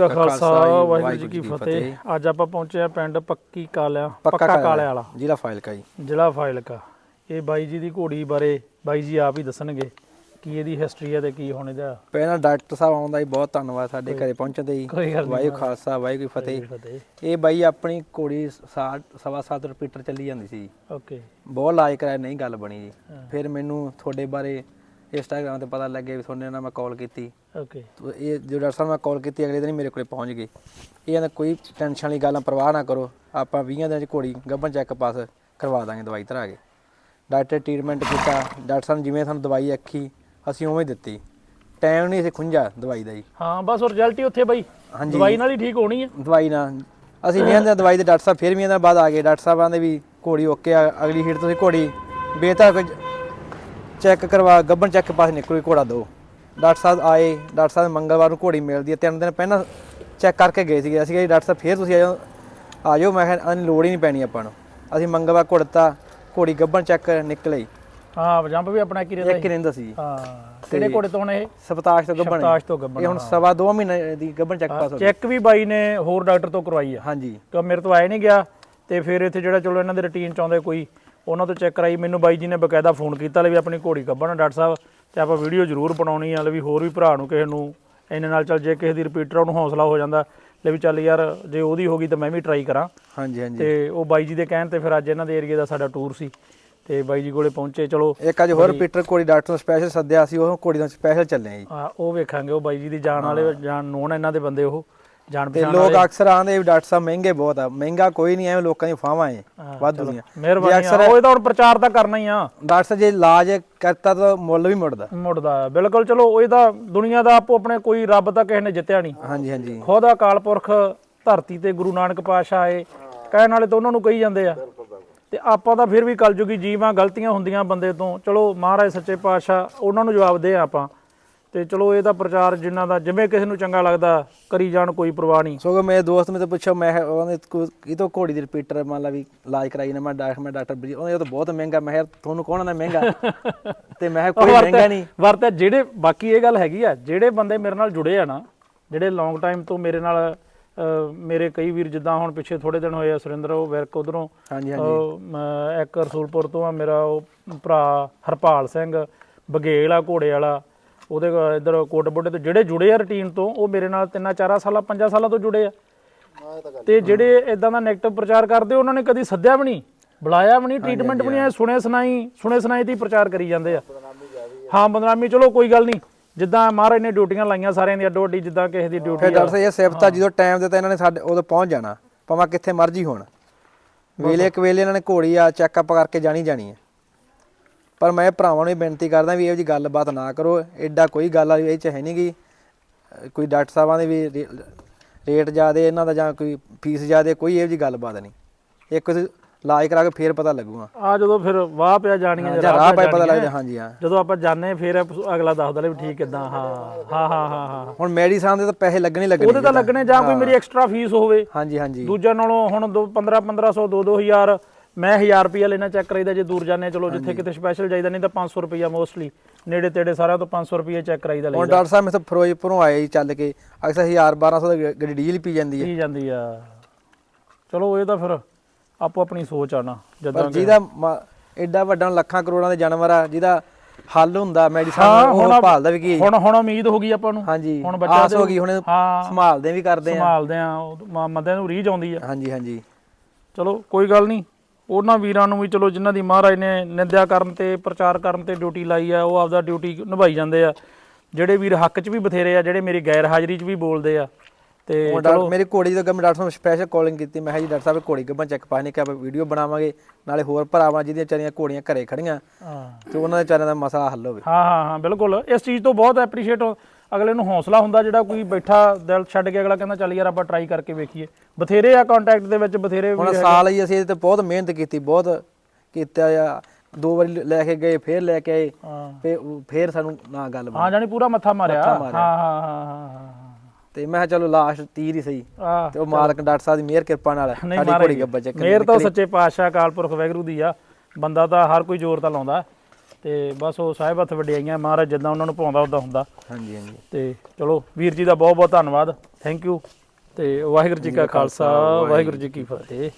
ਕਾ ਖਾਲਸਾ ਵਾਹਿਗੁਰੂ ਜੀ ਕੀ ਫਤਿਹ। ਅੱਜ ਆਪਾਂ ਪਹੁੰਚੇ ਆ ਪਿੰਡ ਪੱਕੀ ਕਾਲਿਆ ਪੱਕਾ ਕਾਲੇ ਵਾਲਾ। ਜ਼ਿਲ੍ਹਾ ਫਾਇਲਕਾ ਜੀ। ਜ਼ਿਲ੍ਹਾ ਫਾਜ਼ਿਲਕਾ। ਇਹ ਬਾਈ ਜੀ ਦੀ ਘੋੜੀ ਬਾਰੇ ਬਾਈ ਜੀ ਆਪ ਹੀ ਦੱਸਣਗੇ ਕੀ ਇਹਦੀ ਹਿਸਟਰੀ ਹੈ ਤੇ ਕੀ ਹੁਣ ਇਹਦਾ ਪਹਿਲਾਂ ਡਾਕਟਰ ਸਾਹਿਬ ਆਉਂਦਾ ਜੀ ਬਹੁਤ ਧੰਨਵਾਦ ਸਾਡੇ ਘਰੇ ਪਹੁੰਚਣ ਤੇ ਜੀ। ਵਾਹਿਗੁਰੂ ਖਾਲਸਾ ਵਾਹਿਗੁਰੂ ਫਤਿਹ। ਇਹ ਬਾਈ ਆਪਣੀ ਘੋੜੀ ਸਾਠ ਸਵਾ ਸੱਤ ਰਿਪੀਟਰ ਚੱਲੀ ਜਾਂਦੀ ਸੀ ਓਕੇ। ਬਹੁਤ ਇਲਾਜ ਕਰਾਇਆ ਨਹੀਂ ਗੱਲ ਬਣੀ ਜੀ। ਫਿਰ ਮੈਨੂੰ ਤੁਹਾਡੇ ਬਾਰੇ ਇੰਸਟਾਗ੍ਰਾਮ ਤੇ ਪਤਾ ਲੱਗਿਆ ਵੀ ਤੁਹਾਡੇ ਨਾਲ ਮੈਂ ਕਾਲ ਕੀਤੀ। ਓਕੇ ਤੋ ਇਹ ਜੋ ਡਾਕਟਰ ਸਾਹਿਬ ਨਾਲ ਕਾਲ ਕੀਤੀ ਅਗਲੇ ਦਿਨ ਹੀ ਮੇਰੇ ਕੋਲੇ ਪਹੁੰਚ ਗਏ। ਇਹ ਕਹਿੰਦਾ ਕੋਈ ਟੈਨਸ਼ਨ ਵਾਲੀ ਗੱਲ ਪਰਵਾਹ ਨਾ ਕਰੋ। ਆਪਾਂ 20 ਦਿਨਾਂ ਚ ਘੋੜੀ ਗੱਭਣ ਚੈੱਕ ਪਾਸ ਕਰਵਾ ਦਾਂਗੇ ਦਵਾਈ ਧਰਾ ਕੇ। ਡਾਕਟਰ ਟ੍ਰੀਟਮੈਂਟ ਕੀਤਾ। ਡਾਕਟਰ ਸਾਹਿਬ ਜਿਵੇਂ ਸਾਨੂੰ ਦਵਾਈ ਆਖੀ ਅਸੀਂ ਉਵੇਂ ਦਿੱਤੀ। ਟਾਈਮ ਨਹੀਂ ਸੀ ਖੁੰਝਾ ਦਵਾਈ ਦਾ ਜੀ। ਹਾਂ ਬਸ ਰਿਜ਼ਲਟ ਹੀ ਉੱਥੇ ਬਾਈ। ਹਾਂਜੀ। ਦਵਾਈ ਨਾਲ ਹੀ ਠੀਕ ਹੋਣੀ ਹੈ ਦਵਾਈ ਨਾਲ। ਅਸੀਂ ਵੀ ਦਿਨਾਂ ਦਵਾਈ ਦੇ ਡਾਕਟਰ ਸਾਹਿਬ ਫਿਰ ਵੀ ਦਿਨਾਂ ਬਾਅਦ ਆ ਗਏ। ਡਾਕਟਰ ਸਾਹਿਬ ਆਂਦੇ ਵੀ ਘੋੜੀ ਓਕੇ ਆ ਅਗਲੀ ਹੀਟ ਤੁਸੀਂ ਘੋੜੀ ਬੇਤਾ ਚੈੱਕ ਕਰਵਾ ਗੱਭਣ ਚੈੱਕ ਪਾਸ ਨਿਕਲੂਗੀ ਘੋੜਾ ਦੋ। ਡਾਕਟਰ ਸਾਹਿਬ ਆਏ ਡਾਕਟਰ ਸਾਹਿਬ ਮੰਗਲਵਾਰ ਨੂੰ ਘੋੜੀ ਮਿਲਦੀ ਹੈ ਤਿੰਨ ਦਿਨ ਪਹਿਲਾਂ ਚੈੱਕ ਕਰਕੇ ਗਏ ਸੀਗੇ। ਅਸੀਂ ਕਿਹਾ ਡਾਕਟਰ ਸਾਹਿਬ ਫਿਰ ਤੁਸੀਂ ਆਜੋ ਆਜੋ ਮੈਂ ਕਿਹਾ ਨਹੀਂ ਲੋੜ ਹੀ ਨਹੀਂ ਪੈਣੀ ਆਪਾਂ ਨੂੰ। ਅਸੀਂ ਮੰਗਲਵਾਰ ਘੋੜਤਾ ਘੋੜੀ ਗੱਭਣ ਚੈੱਕ ਨਿਕਲੇ ਹਾਂ ਜੰਪ ਵੀ ਆਪਣਾ ਕੀ ਰਹਿੰਦਾ ਇੱਕ ਰਹਿੰਦਾ ਸੀ। ਹਾਂ ਕਿਹੜੇ ਘੋੜੇ ਤੋਂ ਇਹ? ਸਪਤਾਸ਼ ਤੋਂ ਗੱਭਣ ਸਪਤਾਸ਼ ਤੋਂ ਗੱਭਣ ਇਹ ਹੁਣ ਸਵਾ ਦੋ ਮਹੀਨੇ ਦੀ ਗੱਭਣ ਚੈੱਕ ਪਾਸ ਹੋ ਚੈੱਕ ਵੀ ਬਾਈ ਨੇ ਹੋਰ ਡਾਕਟਰ ਤੋਂ ਕਰਵਾਈ ਆ। ਹਾਂਜੀ। ਕਿ ਮੇਰੇ ਤੋਂ ਆਏ ਨਹੀਂ ਗਿਆ ਤੇ ਫਿਰ ਇੱਥੇ ਜਿਹੜਾ ਚਲੋ ਇਹਨਾਂ ਦੇ ਰੁਟੀਨ ਚ ਆਉਂਦੇ ਕੋਈ ਉਹਨਾਂ ਤੋਂ ਚੈੱਕ ਕਰਾਈ ਮੈਨੂੰ ਬਾਈ ਜੀ ਨੇ ਬਕਾਇਦਾ ਫੋਨ ਕੀਤਾ ਲੈ ਵੀ ਆਪਣੀ ਘੋੜੀ ਕੱਢਣਾ ਡਾਕਟਰ ਸਾਹਿਬ ਤੇ ਆਪਾਂ ਵੀਡੀਓ ਜ਼ਰੂਰ ਬਣਾਉਣੀ ਆ ਲੈ ਵੀ ਹੋਰ ਵੀ ਭਰਾ ਨੂੰ ਕਿਸੇ ਨੂੰ ਇਹਨੇ ਨਾਲ ਚੱਲ ਜੇ ਕਿਸੇ ਦੀ ਰਿਪੀਟਰ ਉਹਨੂੰ ਹੌਸਲਾ ਹੋ ਜਾਂਦਾ ਲੈ ਵੀ ਚੱਲ ਯਾਰ ਜੇ ਉਹਦੀ ਹੋ ਗਈ ਤਾਂ ਮੈਂ ਵੀ ਟਰਾਈ ਕਰਾਂ। ਹਾਂਜੀ ਹਾਂਜੀ। ਤੇ ਉਹ ਬਾਈ ਜੀ ਦੇ ਕਹਿਣ ਤੇ ਫਿਰ ਅੱਜ ਇਹਨਾਂ ਦੇ ਏਰੀਆ ਦਾ ਸਾਡਾ ਟੂਰ ਸੀ ਤੇ ਬਾਈ ਜੀ ਕੋਲੇ ਪਹੁੰਚੇ ਚਲੋ ਇੱਕ ਅੱਜ ਹੋਰ ਪੀਟਰ ਕੋੜੀ ਡਾਕਟਰ ਨੂੰ ਸਪੈਸ਼ਲ ਸੱਦਿਆ ਸੀ ਉਹ ਕੋੜੀ ਦਾ ਸਪੈਸ਼ਲ ਚੱਲੇ ਆ ਜੀ। ਆ, ਉਹ ਵੇਖਾਂਗੇ ਉਹ ਬਾਈ ਜੀ ਦੀ ਜਾਣ ਵਾਲੇ ਜਾਣ ਨੋਨ ਇਹਨਾਂ ਦੇ ਬੰਦੇ ਉਹ। ਜਾਣ ਤੇ ਪਛਾਣ ਲੋਕ ਅਕਸਰ ਆਂਦੇ ਵੀ ਡਾਕਟਰ ਸਾਹਿਬ ਮਹਿੰਗੇ ਬਹੁਤ ਆ। ਮਹਿੰਗਾ ਕੋਈ ਨਹੀਂ ਐਵੇਂ ਲੋਕਾਂ ਦੀ ਫਾਵਾਂ ਐ ਹਾਂ, ਵਾਧੂ ਦੀਆਂ। ਮਿਹਰਬਾਨੀ ਆ, ਉਹ ਇਹਦਾ ਹੁਣ ਪ੍ਰਚਾਰ ਤਾਂ ਕਰਨਾ ਹੀ ਆ। ਡਾਕਟਰ ਸਾਹਿਬ ਜੇ ਇਲਾਜ ਕਰਤਾ ਤਾਂ ਮੁੱਲ ਵੀ ਮੁੜਦਾ। ਮੁੜਦਾ। ਬਿਲਕੁਲ ਚਲੋ ਉਹ ਇਹਦਾ ਦੁਨੀਆ ਦਾ ਆਪੋ ਆਪਣੇ ਕੋਈ ਰੱਬ ਤਾਂ ਕਿਸੇ ਨੇ ਜਿੱਤਿਆ ਨਹੀਂ। ਹਾਂਜੀ ਹਾਂਜੀ। ਖੁਦ ਅਕਾਲ ਪੁਰਖ ਧਰਤੀ ਤੇ ਗੁਰੂ ਨਾਨਕ ਪਾਤਸ਼ਾਹ ਆਏ। ਕਹਿਣ ਵਾਲੇ ਤਾਂ ਉਹਨਾਂ ਨੂੰ ਕਹੀ ਜਾਂਦੇ ਆ। ਤੇ ਆਪਾਂ ਤਾਂ ਫਿਰ ਵੀ ਕਲਯੁਗੀ ਜੀਵਾਂ ਗਲਤੀਆਂ ਹੁੰਦੀਆਂ ਬੰਦੇ ਤੋਂ। ਚਲੋ ਮਹਾਰਾਜ ਸੱਚੇ ਪਾਤਸ਼ਾਹ ਉਹਨਾਂ ਨੂੰ ਜਵਾਬ ਦੇ ਆਪਾਂ। ਤੇ ਚਲੋ ਇਹਦਾ ਪ੍ਰਚਾਰ ਜਿਨ੍ਹਾਂ ਦਾ ਜਿਵੇਂ ਕਿਸੇ ਨੂੰ ਚੰਗਾ ਲੱਗਦਾ ਕਰੀ ਜਾਣ ਕੋਈ ਪਰਵਾਹ ਨਹੀਂ। ਸੋ ਮੇਰੇ ਦੋਸਤ ਮੇਰੇ ਤੋਂ ਪੁੱਛਿਆ ਮੈਂ ਉਹਨੇ ਇਹ ਤੋਂ ਘੋੜੀ ਦੀ ਰਿਪੀਟਰ ਮੰਨ ਲਾ ਵੀ ਇਲਾਜ ਕਰਾਈ ਨਾ ਮੈਂ ਡਾਕਟਰ ਮੈਂ ਡਾਕਟਰ ਬਜੀ ਉਹਨੇ ਇਹ ਤਾਂ ਬਹੁਤ ਮਹਿੰਗਾ ਮੈਂ ਤੁਹਾਨੂੰ ਕੌਣ ਨਾ ਮਹਿੰਗਾ? ਤੇ ਮੈਂ ਕੋਈ ਮਹਿੰਗਾ ਨਹੀਂ। ਵਰਤੇ ਜਿਹੜੇ ਬਾਕੀ ਇਹ ਗੱਲ ਹੈਗੀ ਆ ਜਿਹੜੇ ਬੰਦੇ ਮੇਰੇ ਨਾਲ ਜੁੜੇ ਆ ਨਾ ਜਿਹੜੇ ਲੌਂਗ ਟਾਈਮ ਤੋਂ ਮੇਰੇ ਨਾਲ ਮੇਰੇ ਕਈ ਵੀਰ ਜਿੱਦਾਂ ਹੁਣ ਪਿੱਛੇ ਥੋੜੇ ਦਿਨ ਹੋਏ ਆ ਸੁਰਿੰਦਰ ਉਹ ਵਿਰਕ ਉਧਰੋਂ ਹਾਂਜੀ ਹਾਂਜੀ ਇੱਕ ਰਸੂਲਪੁਰ ਤੋਂ ਆ ਮੇਰਾ ਉਹ ਭਰਾ ਹਰਪਾਲ ਸਿੰਘ ਬਗੇਲ ਆ ਘੋੜੇ ਵਾਲਾ ਉਹਦੇ ਇਧਰ ਕੋਟ ਤੋਂ ਜਿਹੜੇ ਜੁੜੇ ਆ ਰੁਟੀਨ ਤੋਂ ਉਹ ਮੇਰੇ ਨਾਲ ਤਿੰਨਾਂ ਚਾਰਾਂ ਸਾਲਾਂ ਪੰਜਾਂ ਸਾਲਾਂ ਤੋਂ ਜੁੜੇ ਆ। ਤੇ ਜਿਹੜੇ ਇਦਾਂ ਦਾ 네ਗੇਟਿਵ ਪ੍ਰਚਾਰ ਕਰਦੇ ਉਹਨਾਂ ਨੇ ਕਦੀ ਸੱਦਿਆ ਵੀ ਨਹੀਂ ਬੁਲਾਇਆ ਵੀ ਨਹੀਂ ਟ੍ਰੀਟਮੈਂਟ ਵੀ ਨਹੀਂ ਆਇਆ ਸੁਣੇ ਸੁਣਾਈ ਸੁਣੇ ਸੁਣਾਈ ਤੇ ਹੀ ਪ੍ਰਚਾਰ ਕਰੀ ਜਾਂਦੇ ਆ। ਹਾਂ। ਬਦਨਾਮੀ ਚਲੋ ਕੋਈ ਗੱਲ ਨਹੀਂ। ਜਿੱਦਾਂ ਮਹਾਰਾਜ ਨੇ ਡਿਊਟੀਆਂ ਲਾਈਆਂ ਸਾਰਿਆਂ ਦੀ ਅੱਡੋ ਅੱਡੀ ਜਿੱਦਾਂ ਕਿਸੇ ਦੀ ਫਿਰ ਡਿਊਟੀ ਡਾਕਟਰ ਸਾਹਿਬ ਇਹ ਸਿਫਤਾ ਜਦੋਂ ਟਾਈਮ ਦਿੱਤਾ ਇਹਨਾਂ ਨੇ ਸਾਡੇ ਉਦੋਂ ਪਹੁੰਚ ਜਾਣਾ ਭਾਵੇਂ ਕਿੱਥੇ ਮਰਜ਼ੀ ਹੋਣ। ਵੇਲੇ ਇੱਕ ਵੇਲੇ ਇਹਨਾਂ ਨੇ ਘੋੜੀ ਆ ਚੈੱਕਅਪ ਕਰਕੇ ਜਾਣੀ ਜਾਣੀ ਹੈ। ਪਰ ਮੈਂ ਭਰਾਵਾਂ ਨੂੰ ਬੇਨਤੀ ਕਰਦਾ ਵੀ ਇਹੋ ਜੀ ਗੱਲਬਾਤ ਨਾ ਕਰੋ ਐਡਾ ਕੋਈ ਗੱਲ ਆ ਇਹ ਚ ਹੈ ਨਹੀਂਗੀ ਕੋਈ ਡਾਕਟਰ ਸਾਹਿਬਾਂ ਦੇ ਵੀ ਰੇਟ ਜ਼ਿਆਦੇ ਇਹਨਾਂ ਦਾ ਜਾਂ ਕੋਈ ਫੀਸ ਜ਼ਿਆਦੇ ਕੋਈ ਇਹੋ ਜੀ ਗੱਲਬਾਤ ਨਹੀਂ। ਇੱਕ ਇਲਾਜ ਕਰਾ ਕੇ ਫੇਰ ਪਤਾ ਲੱਗੂਗਾ। ਆ ਜਦੋਂ ਫਿਰ ਵਾਹ ਪਿਆ ਜਾਣੀਆਂ ਜਾਂ ਰਾਹ ਪਏ ਪਤਾ ਲੱਗ ਜਾ ਹਾਂਜੀ ਹਾਂ। ਜਦੋਂ ਆਪਾਂ ਜਾਣੇ ਫਿਰ ਅਗਲਾ ਦੱਸਦਾ ਲੈ ਵੀ ਠੀਕ ਕਿਦਾਂ ਹਾਂ ਹਾਂ ਹਾਂ ਹਾਂ ਹੁਣ ਮੈਡੀਸਨ ਦੇ ਤਾਂ ਪੈਸੇ ਲੱਗਣੇ ਲੱਗਣੇ ਉਹਦੇ ਤਾਂ ਲੱਗਣੇ ਜਾਂ ਕੋਈ ਮੇਰੀ ਐਕਸਟਰਾ ਫੀਸ ਹੋਵੇ। ਹਾਂਜੀ ਹਾਂਜੀ। ਦੂਜਾ ਨਾਲੋਂ ਹੁਣ 15 1500 2 2000 ਮੈਂ 1000 ਰੁਪਿਆ ਲੈਣਾ ਚੈੱਕ ਕਰਾਈਦਾ ਜੇ ਦੂਰ ਜਾਂਦੇ ਚਲੋ ਜਿੱਥੇ ਕਿਤੇ ਸਪੈਸ਼ਲ ਜਾਈਦਾ ਨਹੀਂ ਤਾਂ 500 ਰੁਪਿਆ ਮੋਸਟਲੀ ਨੇੜੇ ਤੇੜੇ ਸਾਰਿਆਂ ਤੋਂ 500 ਰੁਪਿਆ ਚੈੱਕ ਕਰਾਈਦਾ ਹੁਣ ਲਈ ਡਾਕਟਰ ਸਾਹਿਬ ਮੇਰੇ ਤੋਂ ਫਿਰੋਜ਼ਪੁਰੋਂ ਆਏ ਚੱਲ ਕੇ ਅਕਸਰ 1000 1200 ਦਾ ਗੱਡੀ ਡੀਜ਼ਲ ਪੀ ਜਾਂਦੀ ਹੈ। ਕੀ ਜਾਂਦੀ ਆ। ਚਲੋ ਇਹ ਤਾਂ ਫਿਰ ਆਪੋ ਆਪਣੀ ਸੋਚ ਆ ਨਾ ਜਦੋਂ ਜਿਹਦਾ ਮ- ਐਡਾ ਵੱਡਾ ਲੱਖਾਂ ਕਰੋੜਾਂ ਦੇ ਜਾਨਵਰ ਆ ਜਿਹਦਾ ਹੱਲ ਹੁੰਦਾ ਮੈਡੀਸਨ ਹੁਣ- ਭਾਲਦਾ ਵੀ ਕੀ। ਹੁਣ ਹੁਣ ਉਮੀਦ ਹੋ ਗਈ ਆਪਾਂ ਨੂੰ। ਹਾਂਜੀ ਹੁਣ ਬੱਚਾ ਆਸ ਹੋ ਗਈ ਹੁਣ ਸੰਭਾਲਦੇ ਵੀ ਕਰਦੇ ਆ। ਸੰਭਾਲਦੇ ਆ ਮ- ਬੰਦਿਆਂ ਨੂੰ ਰੀਝ ਆਉਂਦੀ ਆ। ਹਾਂਜੀ ਹਾਂਜੀ। ਚਲੋ ਕੋਈ ਗੱਲ ਨਹੀਂ। ਉਹਨਾਂ ਵੀਰਾਂ ਨੂੰ ਵੀ ਚਲੋ ਜਿਨ੍ਹਾਂ ਦੀ ਮਹਾਰਾਜ ਨੇ ਨਿੰਦਿਆ ਕਰਨ ਤੇ ਪ੍ਰਚਾਰ ਕਰਨ ਤੇ ਡਿਊਟੀ ਲਾਈ ਆ ਉਹ ਆਪਦਾ ਡਿਊਟੀ ਨਿਭਾਈ ਜਾਂਦੇ ਆ। ਜਿਹੜੇ ਵੀਰ ਹੱਕ 'ਚ ਵੀ ਬਥੇਰੇ ਆ ਜਿਹੜੇ ਮੇਰੀ ਗੈਰ ਹਾਜ਼ਰੀ 'ਚ ਵੀ ਬੋਲਦੇ ਆ। ਤੇ ਡਾਕਟਰ ਮੇਰੀ ਦਾ ਮੈਂ ਡਾਕਟਰ ਸਾਹਿਬ ਸਪੈਸ਼ਲ ਕਾਲਿੰਗ ਕੀਤੀ ਮੈਂ ਕਿਹਾ ਜੀ ਡਾਕਟਰ ਸਾਹਿਬ ਘੋੜੀ ਗੱਭਣ ਚੈੱਕ ਪਾਣੀ ਕਿ ਆਪਾਂ ਵੀਡੀਓ ਬਣਾਵਾਂਗੇ ਨਾਲੇ ਹੋਰ ਭਰਾਵਾਂ ਜਿਹਦੀਆਂ ਚਾਰੀਆਂ ਘੋੜੀਆਂ ਘਰੇ ਖੜੀਆਂ ਹਾਂ। ਤੇ ਉਹਨਾਂ ਦੇ ਚਾਰਿਆਂ ਦਾ ਮਸਲਾ ਹੱਲ ਹੋਵੇ। ਹਾਂ ਹਾਂ ਹਾਂ ਬਿਲਕੁਲ। ਇਸ ਚੀਜ਼ ਤੋਂ ਬਹੁਤ ਐਪਰੀਸ਼ੀਏਟ ਅਗਲੇ ਨੂੰ ਹੌਸਲਾ ਹੁੰਦਾ ਜਿਹੜਾ ਕੋਈ ਬੈਠਾ ਦਿਲ ਛੱਡ ਕੇ ਅਗਲਾ ਕਹਿੰਦਾ ਚੱਲ ਯਾਰ ਆਪਾਂ ਟਰਾਈ ਕਰਕੇ ਵੇਖੀਏ। ਬਥੇਰੇ ਆ ਕੰਟੈਕਟ ਦੇ ਵਿੱਚ ਬਥੇਰੇ ਹੁਣ ਸਾਲ ਹੀ ਅਸੀਂ ਇਹਦੇ ਤੇ ਬਹੁਤ ਮਿਹਨਤ ਕੀਤੀ ਬਹੁਤ ਕੀਤਾ ਆ। ਦੋ ਵਾਰੀ ਲੈ ਕੇ ਗਏ ਫੇਰ ਲੈ ਕੇ ਆਏ ਤੇ ਫੇਰ ਸਾਨੂੰ ਨਾ ਗੱਲ ਬਣੀ। ਹਾਂ ਜਾਨੀ ਪੂਰਾ ਮੱਥਾ ਮਾਰਿਆ। ਹਾਂ। ਹਾਂ ਹਾਂ ਤੇ ਮੈਂ ਕਿਹਾ ਚਲੋ ਲਾਸਟ ਤੀਰ ਹੀ ਸਹੀ। ਤੇ ਉਹ ਮਾਲਕ ਡਾਕਟਰ ਸਾਹਿਬ ਦੀ ਮਿਹਰ ਕਿਰਪਾ ਨਾਲ ਸਾਡੀ ਘੋੜੀ ਗੱਬਾ ਚੱਕ ਮੇਰ ਤਾਂ ਸੱਚੇ ਪਾਤਸ਼ਾਹ ਅਕਾਲ ਪੁਰਖ ਵੈਗਰੂ ਦੀ ਆ। ਬੰਦਾ ਤਾਂ ਹਰ ਕੋਈ ਜ਼ੋਰ ਤਾਂ ਲਾਉਂਦਾ। ਤੇ ਬਸ ਉਹ ਸਾਹਿਬ ਹੱਥ ਵਡਿਆਈਆਂ ਮਹਾਰਾਜ ਜਿੱਦਾਂ ਉਹਨਾਂ ਨੂੰ ਪਾਉਂਦਾ ਉਦਾਂ ਹੁੰਦਾ। ਹਾਂਜੀ ਹਾਂਜੀ। ਤੇ ਚਲੋ ਵੀਰ ਜੀ ਦਾ ਬਹੁਤ ਬਹੁਤ ਧੰਨਵਾਦ। ਥੈਂਕ ਯੂ ਤੇ ਵਾਹਿਗੁਰੂ ਜੀ ਕਾ ਖਾਲਸਾ ਵਾਹਿਗੁਰੂ ਜੀ ਕੀ ਫਤਿਹ।